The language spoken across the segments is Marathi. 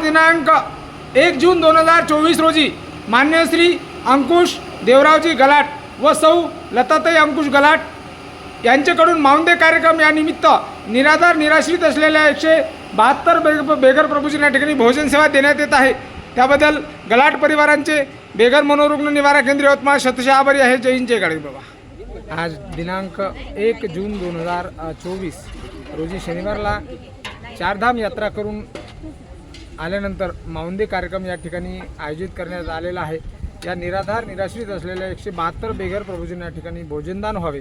दिनांक एक जून दोन हजार चोवीस रोजी मान्य श्री अंकुश देवरावजी गलाट व सौ लताताई अंकुश गलाट यांच्याकडून माऊंदे कार्यक्रम या निमित्त निराधार निराश्रित असलेल्या एकशे बहात्तर बेग बेघर प्रभूजींना या ठिकाणी भोजन सेवा देण्यात येत आहे. त्याबद्दल गलाट परिवारांचे बेघर मनोरुग्ण निवारा केंद्र यवतमाळ शतशः आभारी आहे. जय हिंद जय गाडी बाबा. आज दिनांक एक जून दोन हजार चोवीस रोजी शनिवारला चारधाम यात्रा करून आल्यानंतर माऊंदे कार्यक्रम या ठिकाणी आयोजित करण्यात आलेला आहे. या निराधार निराश्रित असलेल्या एकशे बहात्तर बेघर प्रभूजींना या ठिकाणी भोजनदान व्हावे.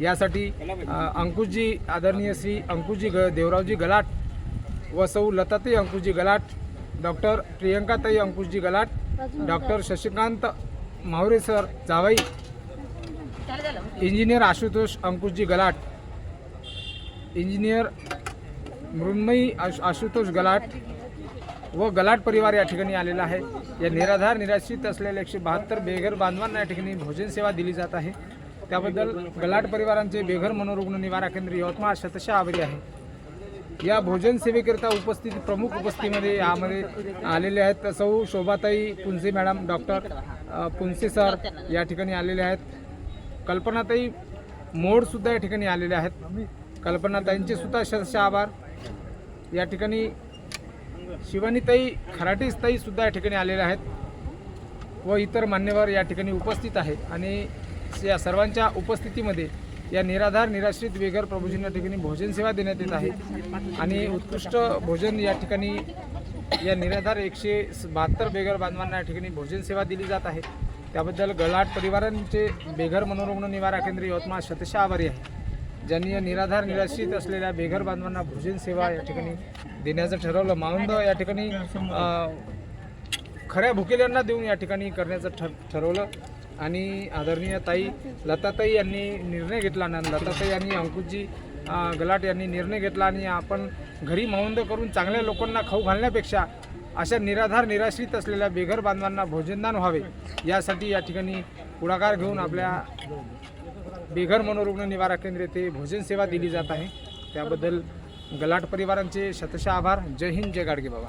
यासाठी अंकुशजी आदरणीय श्री अंकुशजी ग देवरावजी गलाट व सौ Latatai Ankushji Galat doctor Priyankatai Ankushji Galat doctor Shashikant Mahure sir जावई इंजिनियर आशुतोष अंकुशजी गलाट इंजिनियर मृण्मयी आशुतोष गलाट व गलाट परिवार या ठिकाणी आलेला आहे. या निराधार निराश्रित असलेल्या एकशे बहात्तर बेघर बांधवांना या ठिकाणी भोजन सेवा दिली जात आहे. त्याबद्दल गलाट परिवारांचे बेघर मनोरुग्ण निवारा केंद्र यवतमाळ शतशः आभारी आहे. या भोजन सेवेकरिता उपस्थित प्रमुख उपस्थितीमध्ये यामध्ये आलेले आहेत सौ Shobhatai Punse madam doctor Punse sir या ठिकाणी आलेले आहेत. कल्पनाताई मोडसुद्धा या ठिकाणी आलेले आहेत. कल्पनाताईंचे सुद्धा शतशः आभार. या ठिकाणी शिवानीताई खराटेताई सुद्धा या ठिकाणी आलेल्या आहेत व इतर मान्यवर या ठिकाणी उपस्थित आहे. आणि या सर्वांच्या उपस्थितीमध्ये या निराधार निराश्रित बेघर प्रभूजींना या ठिकाणी भोजन सेवा देण्यात येत आहे. आणि उत्कृष्ट भोजन या ठिकाणी या निराधार एकशे बहात्तर बेघर बांधवांना या ठिकाणी भोजन सेवा दिली जात आहे. त्याबद्दल गलाट परिवारांचे बेघर मनोरुग्ण निवारा केंद्र यवतमाळ शतशः आभारी आहे. ज्यांनी या निराधार निराश्रित असलेल्या बेघर बांधवांना भोजन सेवा या ठिकाणी देण्याचं ठरवलं. मावंद या ठिकाणी खऱ्या भुकेल्यांना देऊन या ठिकाणी करण्याचं ठर ठरवलं. आणि आदरणीय ताई लताताई यांनी निर्णय घेतला ना लताताई आणि अंकुशजी गलाट यांनी निर्णय घेतला आणि आपण घरी मावंद करून चांगल्या लोकांना खाऊ घालण्यापेक्षा अशा निराधार निराश्रित असलेल्या बेघर बांधवांना भोजनदान व्हावे यासाठी या ठिकाणी पुढाकार घेऊन आपल्या बेघर मनोरुग्ण निवारा केंद्र येथे भोजन सेवा दिली जात आहे. त्याबद्दल गलाट परिवारांचे शतशः आभार. जय हिंद जय गाडगे बाबा.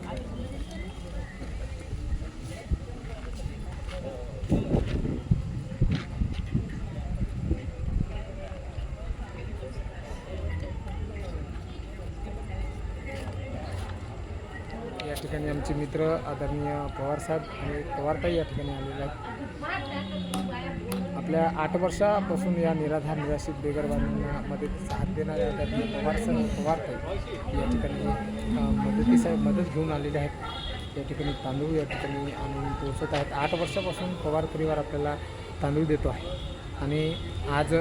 या ठिकाणी आमचे मित्र आदरणीय पवारसाहेब आणि पवारताई या ठिकाणी आलेले आहेत. आपल्या आठ वर्षापासून या निराधार निराशित बेगरबांना बांधवांना मदतीचा हात देणाऱ्या आदरणीय पवारसाहेब पवारताई या ठिकाणी अ, मदतीसाठी मदत घेऊन आलेले आहेत. या ठिकाणी तांदूळ या ठिकाणी आणून पोहोचत आहेत. आठ वर्षापासून पवार परिवार आपल्याला तांदूळ देतो आहे. आणि आज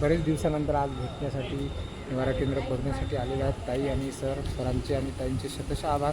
बरेच दिवसानंतर आज भेटण्यासाठी निवारा केंद्र बघण्यासाठी आलेले आहेत ताई आणि सर सरांचे आणि ताईंचे शतशः आभार.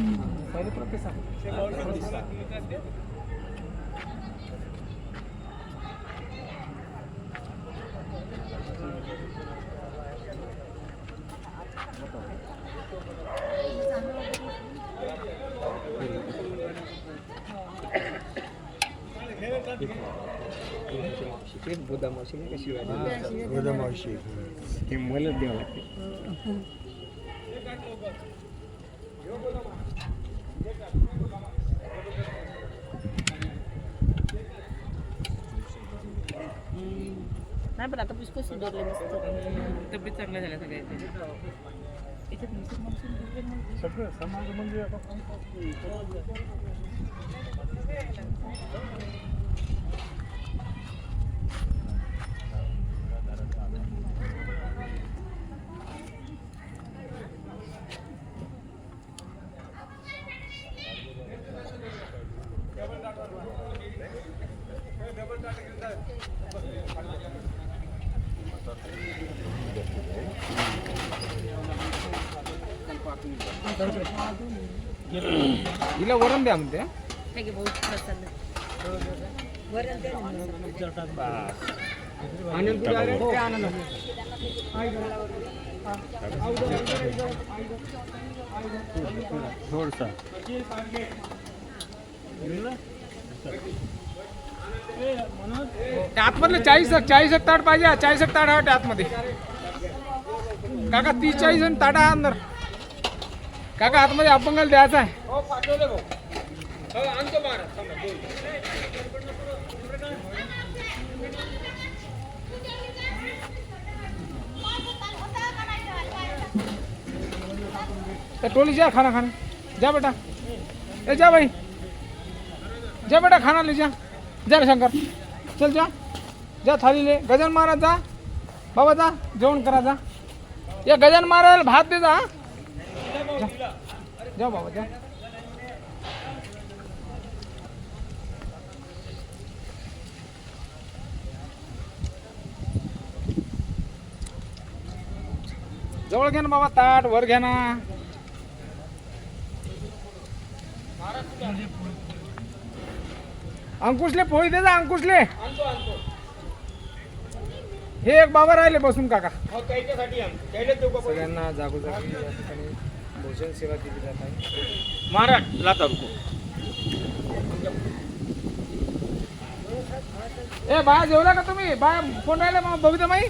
प्रतिसाद गोदामावशी ते मला द्यावं लागते नाही पण आता पुष्कळ सुधारले मस्त. तब्येत चांगल्या झाल्या सगळ्याच्या मग. सगळं समाज म्हणजे हिला वरण द्या म्हणते. हा. थोडसा. आतमधले चाळीस चाळीस एक ताट पाहिजे चाळीस एक ताट हवं त्या आतमध्ये. काका तीस चाळीस आणि ताटा अंदर काका आतमध्ये अपंगाला द्यायचा आहे. त्या टोली जा खाना खाना. जा बेटा. ए जा भाई जा बेटा खाना ले जा. जा रे शंकर. चल जा. जा थाली ले गजन महाराज जा. बाबा जा. जेवण करा जा. या गजन महाराज भात दे जा हा? जा. जा बाबा जा. जवळ घ्या ना बाबा ताट वर घ्या ना. अंकुशले पोळी दे जा अंकुशले. हे एक बाबा राहिले बसून काका. सगळ्यांना जागोजागी या ठिकाणी. भोजन सेवा दिली जात आहे महाराज लाता रुको ए बाया जेवला का तुम्ही बाया कोण राहिले मग बघितलं माई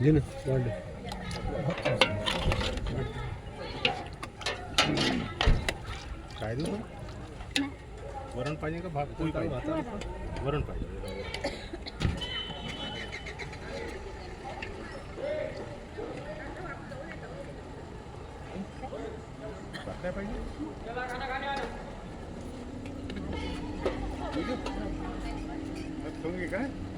घे ना वाढ काय देऊ वरण पाहिजे का भात वरण पाहिजे भात पाहिजे? काय